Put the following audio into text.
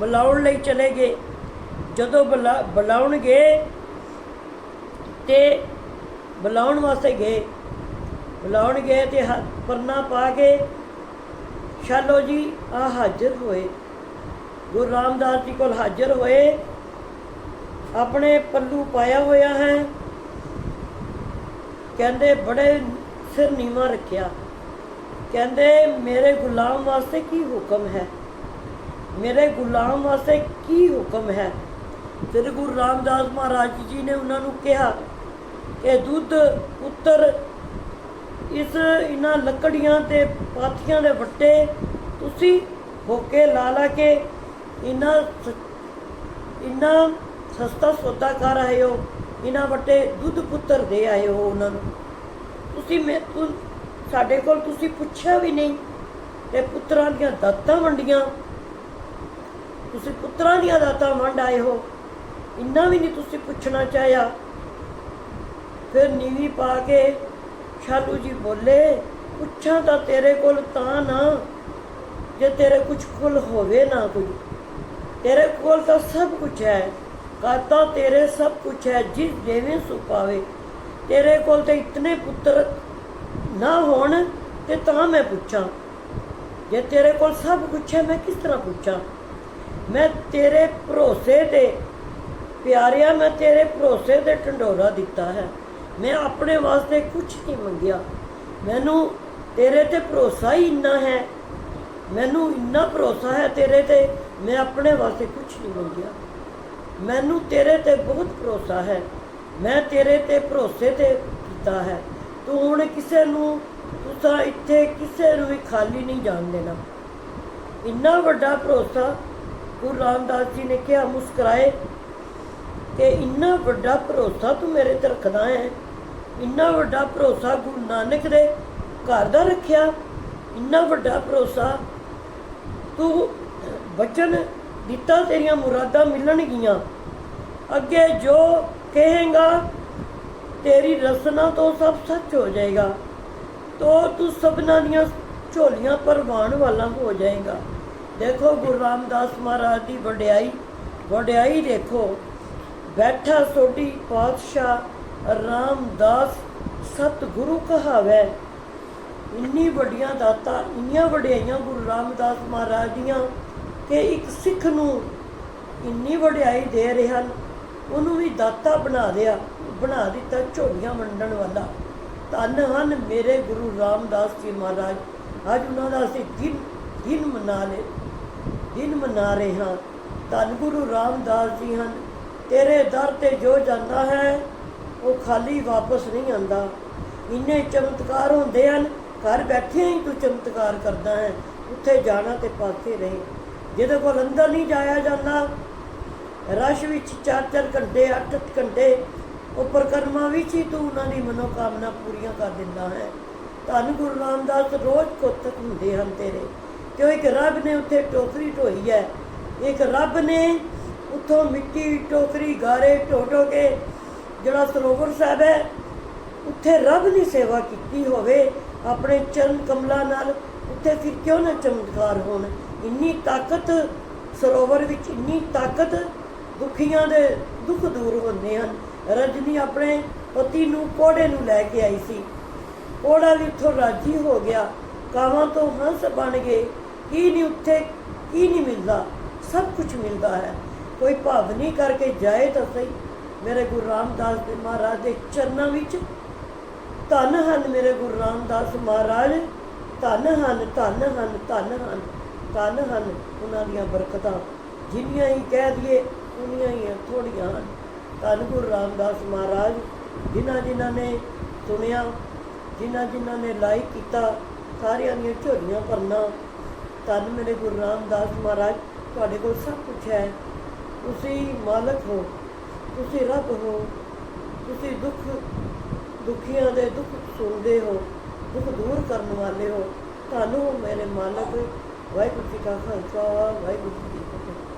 ਬੁਲਾਉਣ ਲਈ ਚਲੇ ਗਏ। ਜਦੋਂ ਬੁਲਾ- ਬੁਲਾਉਣ ਗਏ ਤੇ ਬੁਲਾਉਣ ਵਾਸਤੇ ਗਏ। ਬੁਲਾਉਣ ਗਏ ਤੇ ਹ- ਪਰਨਾ ਪਾ ਕੇ ਸ਼ਾਲੋ ਜੀ, ਆ ਹਾਜ਼ਰ ਹੋਏ। ਗੁਰੂ ਰਾਮਦਾਸ ਜੀ ਕੋਲ ਹਾਜ਼ਰ ਹੋਏ। ਆਪਣੇ ਪੱਲੂ ਪਾਇਆ ਹੋਇਆ ਹੈ। ਕਹਿੰਦੇ, ਬੜੇ ਸਿਰ ਨੀਵਾ ਰੱਖਿਆ। ਕਹਿੰਦੇ, ਮੇਰੇ ਗੁਲਾਮ ਵਾਸਤੇ ਕੀ ਹੁਕਮ ਹੈ? ਮੇਰੇ ਗੁਲਾਮ ਵਾਸਤੇ ਕੀ ਹੁਕਮ ਹੈ? ਫਿਰ ਗੁਰੂ ਰਾਮਦਾਸ ਮਹਾਰਾਜ ਜੀ ਨੇ ਉਹਨਾਂ ਨੂੰ ਕਿਹਾ ਕਿ ਦੁੱਧ, ਪੁੱਤਰ, ਇਸ ਇਹਨਾਂ ਲੱਕੜੀਆਂ ਤੇ ਪਾਥੀਆਂ ਦੇ ਵੱਟੇ ਤੁਸੀਂ ਹੋਕੇ ਲਾ ਲਾ ਕੇ ਇਹਨਾਂ ਸ- ਇੰਨਾ ਸਸਤਾ ਸੌਦਾ ਕਰ ਆਏ ਹੋ। ਇਹਨਾਂ ਵੱਟੇ ਦੁੱਧ, ਪੁੱਤਰ ਦੇ ਆਏ ਹੋ ਉਹਨਾਂ ਨੂੰ। ਤੁਸੀਂ ਮੈਂ ਤੁ- ਸਾਡੇ ਕੋਲ ਤੁਸੀਂ ਪੁੱਛਿਆ ਵੀ ਨਹੀਂ। ਤੇ ਪੁੱਤਰਾਂ ਦੀਆਂ ਦਾਤਾਂ ਵੰਡੀਆਂ। ਤੁਸੀਂ ਪੁੱਤਰਾਂ ਦੀਆਂ ਦਾਤਾਂ ਵੰਡ ਆਏ ਹੋ। ਇੰਨਾ ਵੀ ਨਹੀਂ ਤੁਸੀਂ ਪੁੱਛਣਾ ਚਾਹਿਆ। ਫਿਰ ਨੀਵੀਂ ਪਾ ਕੇ ਸ਼ਾਲੂ ਜੀ ਬੋਲੇ, ਪੁੱਛਾਂ ਤਾਂ ਤੇਰੇ ਕੋਲ ਤਾਂ ਨਾ, ਜੇ ਤੇਰੇ ਕੁਝ ਕੋਲ ਹੋਵੇ ਨਾ ਕੁਝ ਤੇਰੇ ਕੋਲ ਤਾਂ ਸਭ ਕੁਝ ਹੈ। ਕਾਤਾ ਤੇਰੇ ਸਭ ਕੁਝ ਹੈ, ਜਿਸ ਜਿਵੇਂ ਸੁਪਾਵੇ ਤੇਰੇ ਕੋਲ ਤੇ ਇਤਨੇ ਪੁੱਤਰ ਨਾ ਹੋਣ ਤੇ ਤਾਂ ਮੈਂ ਪੁੱਛਾਂ। ਜੇ ਤੇਰੇ ਕੋਲ ਸਭ ਕੁਝ ਹੈ, ਮੈਂ ਕਿਸ ਤਰ੍ਹਾਂ ਪੁੱਛਾਂ? ਮੈਂ ਤੇਰੇ ਭਰੋਸੇ ਤੇ ਪਿਆਰਿਆ, ਮੈਂ ਤੇਰੇ ਭਰੋਸੇ ਤੇ ਢੰਡੋਰਾ ਦਿੱਤਾ ਹੈ। ਮੈਂ ਆਪਣੇ ਵਾਸਤੇ ਕੁਝ ਨਹੀਂ ਮੰਗਿਆ। ਮੈਨੂੰ ਤੇਰੇ ਤੇ ਭਰੋਸਾ ਹੀ ਇੰਨਾ ਹੈ। ਮੈਨੂੰ ਇੰਨਾ ਭਰੋਸਾ ਹੈ ਤੇਰੇ ਤੇ, ਮੈਂ ਆਪਣੇ ਵਾਸਤੇ ਕੁਝ ਨਹੀਂ ਮੰਗਿਆ। ਮੈਨੂੰ ਤੇਰੇ ਤੇ ਬਹੁਤ ਭਰੋਸਾ ਹੈ। ਮੈਂ ਤੇਰੇ ਤੇ ਭਰੋਸੇ ਤੇ ਕੀਤਾ ਹੈ। ਤੂੰ ਹੁਣ ਕਿਸੇ ਨੂੰ ਤੁਸਾਂ ਇੱਥੇ ਕਿਸੇ ਨੂੰ ਵੀ ਖਾਲੀ ਨਹੀਂ ਜਾਣ ਦੇਣਾ। ਇੰਨਾ ਵੱਡਾ ਭਰੋਸਾ ਗੁਰੂ ਰਾਮਦਾਸ ਜੀ ਨੇ ਕਿਹਾ, ਮੁਸਕਰਾਏ, ਕਿ ਇੰਨਾ ਵੱਡਾ ਭਰੋਸਾ ਤੂੰ ਮੇਰੇ ਤੇ ਰੱਖਦਾ ਹੈ? ਇੰਨਾ ਵੱਡਾ ਭਰੋਸਾ ਗੁਰੂ ਨਾਨਕ ਦੇ ਘਰ ਦਾ ਰੱਖਿਆ? ਇੰਨਾ ਵੱਡਾ ਭਰੋਸਾ ਤੂੰ ਬਚਨ ਦਿੱਤਾ ਤੇਰੀਆਂ ਮੁਰਾਦਾਂ ਮਿਲਣਗੀਆਂ? ਅੱਗੇ ਜੋ ਕਹੇਗਾ, ਤੇਰੀ ਰਸਨਾ ਤੋਂ ਸਭ ਸੱਚ ਹੋ ਜਾਏਗਾ, ਤੋ ਤੂੰ ਸਭਨਾਂ ਦੀਆਂ ਝੋਲੀਆਂ ਪਰਵਾਨ ਵਾਲਾ ਹੋ ਜਾਏਗਾ। ਦੇਖੋ ਗੁਰੂ ਰਾਮਦਾਸ ਮਹਾਰਾਜ ਦੀ ਵਡਿਆਈ ਵਡਿਆਈ ਦੇਖੋ। ਬੈਠਾ ਸੋਢੀ ਪਾਤਸ਼ਾਹ ਰਾਮਦਾਸ ਸਤਿਗੁਰੂ ਕਹਾਵੇ। ਇੰਨੀ ਵੱਡੀਆਂ ਦਾਤਾਂ, ਇੰਨੀਆਂ ਵਡਿਆਈਆਂ ਗੁਰੂ ਰਾਮਦਾਸ ਮਹਾਰਾਜ ਦੀਆਂ ਕਿ ਇੱਕ ਸਿੱਖ ਨੂੰ ਇੰਨੀ ਵਡਿਆਈ ਦੇ ਰਹੇ ਹਨ, ਉਹਨੂੰ ਵੀ ਦਾਤਾ ਬਣਾ ਦਿਆ ਬਣਾ ਦਿੱਤਾ ਝੋਲੀਆਂ ਵੰਡਣ ਵਾਲਾ। ਧੰਨ ਹਨ ਮੇਰੇ ਗੁਰੂ ਰਾਮਦਾਸ ਜੀ ਮਹਾਰਾਜ, ਅੱਜ ਉਹਨਾਂ ਦਾ ਅਸੀਂ ਦਿਨ ਦਿਨ ਮਨਾ ਲੈ ਦਿਨ ਮਨਾ ਰਹੇ ਹਾਂ। ਧੰਨ ਗੁਰੂ ਰਾਮਦਾਸ ਜੀ ਹਨ, ਤੇਰੇ ਦਰ ਤੇ ਜੋ ਜਾਂਦਾ ਹੈ, ਉਹ ਖਾਲੀ ਵਾਪਸ ਨਹੀਂ ਆਂਦਾ ਇੰਨੇ ਚਮਤਕਾਰ ਹੁੰਦੇ ਹਨ, ਘਰ ਬੈਠੇ ਹੀ ਤੂੰ ਚਮਤਕਾਰ ਕਰਦਾ ਹੈ, ਉੱਥੇ ਜਾਣਾ ਤੇ ਪਾਸੇ ਰਹੇ। ਜਿਹਦੇ ਕੋਲ ਅੰਦਰ ਨਹੀਂ ਜਾਇਆ ਜਾਂਦਾ, ਰਸ਼ ਵਿੱਚ ਚਾਰ ਚਾਰ ਘੰਟੇ, ਅੱਠ ਅੱਠ ਘੰਟੇ, ਉਹ ਪਰਿਕਰਮਾ ਵਿੱਚ ਹੀ ਤੂੰ ਉਹਨਾਂ ਦੀ ਮਨੋਕਾਮਨਾ ਪੂਰੀਆਂ ਕਰ ਦਿੰਦਾ ਹੈ। ਧੰਨ ਗੁਰੂ ਰਾਮਦਾਸ, ਰੋਜ਼ ਕੋਤਕ ਹੁੰਦੇ ਹਨ ਤੇਰੇ। ਕਿਉਂ ਇੱਕ ਰੱਬ ਨੇ ਉੱਥੇ ਟੋਕਰੀ ਢੋਈ ਹੈ? ਇੱਕ ਰੱਬ ਨੇ ਉੱਥੋਂ ਮਿੱਟੀ ਟੋਕਰੀ, ਗਾਰੇ ਢੋ ਢੋ ਕੇ ਜਿਹੜਾ ਸਰੋਵਰ ਸਾਹਿਬ ਹੈ, ਉੱਥੇ ਰੱਬ ਦੀ ਸੇਵਾ ਕੀਤੀ ਹੋਵੇ, ਆਪਣੇ ਚਰਨ ਕਮਲਾਂ ਨਾਲ ਉੱਥੇ ਫਿਰ ਕਿਉਂ ਨਾ ਚਮਤਕਾਰ ਹੋਣ? ਇੰਨੀ ਤਾਕਤ ਸਰੋਵਰ ਵਿੱਚ, ਇੰਨੀ ਤਾਕਤ ਦੁਖੀਆਂ ਦੇ ਦੁੱਖ ਦੂਰ ਹੁੰਦੇ ਹਨ। ਰਜਨੀ ਆਪਣੇ ਪਤੀ ਨੂੰ ਕੋੜੇ ਨੂੰ ਲੈ ਕੇ ਆਈ ਸੀ। ਕੋੜਾ ਵੀ ਉੱਥੋਂ ਰਾਜੀ ਹੋ ਗਿਆ। ਕਾਵਾਂ ਤੋਂ ਹੰਸ ਬਣ ਗਏ। ਕੀ ਨਹੀਂ ਉੱਥੇ, ਕੀ ਨਹੀਂ ਮਿਲਦਾ? ਸਭ ਕੁਝ ਮਿਲਦਾ ਹੈ। ਕੋਈ ਭਾਵ ਨਹੀਂ ਕਰਕੇ ਜਾਏ ਤਾਂ ਸਹੀ। ਮੇਰੇ ਗੁਰੂ ਰਾਮਦਾਸ ਦੇ ਮਹਾਰਾਜ ਦੇ ਚਰਨਾਂ ਵਿੱਚ ਧੰਨ ਹਨ ਮੇਰੇ ਗੁਰੂ ਰਾਮਦਾਸ ਮਹਾਰਾਜ। ਧੰਨ ਹਨ ਧੰਨ ਹਨ ਧੰਨ ਹਨ ਧੰਨ ਹਨ ਉਹਨਾਂ ਦੀਆਂ ਬਰਕਤਾਂ। ਜਿੰਨੀਆਂ ਹੀ ਕਹਿ ਦਈਏ, ਉਨੀਆਂ ਹੀ ਥੋੜੀਆਂ ਹਨ। ਧੰਨ ਗੁਰੂ ਰਾਮਦਾਸ ਮਹਾਰਾਜ, ਜਿਨ੍ਹਾਂ ਜਿਨ੍ਹਾਂ ਨੇ ਸੁਣਿਆ, ਜਿਨ੍ਹਾਂ ਜਿਨ੍ਹਾਂ ਨੇ ਲਾਈਕ ਕੀਤਾ, ਸਾਰਿਆਂ ਦੀਆਂ ਝੋਲੀਆਂ ਭਰਨਾ ਧੰਨ ਮੇਰੇ ਗੁਰੂ ਰਾਮਦਾਸ ਮਹਾਰਾਜ, ਤੁਹਾਡੇ ਕੋਲ ਸਭ ਕੁਝ ਹੈ। ਤੁਸੀਂ ਮਾਲਕ ਹੋ, ਤੁਸੀਂ ਰੱਬ ਹੋ, ਤੁਸੀਂ ਦੁੱਖ, ਦੁਖੀਆਂ ਦੇ ਦੁੱਖ ਸੁਣਦੇ ਹੋ, ਦੁੱਖ ਦੂਰ ਕਰਨ ਵਾਲੇ ਹੋ। ਤੁਹਾਨੂੰ ਮੇਰੇ ਮਾਲਕ, ਵਾਹਿਗੁਰੂ ਜੀ ਕਾ ਖਾਲਸਾ, ਵਾਹਿਗੁਰੂ ਜੀ ਕੀ ਫਤਿਹ।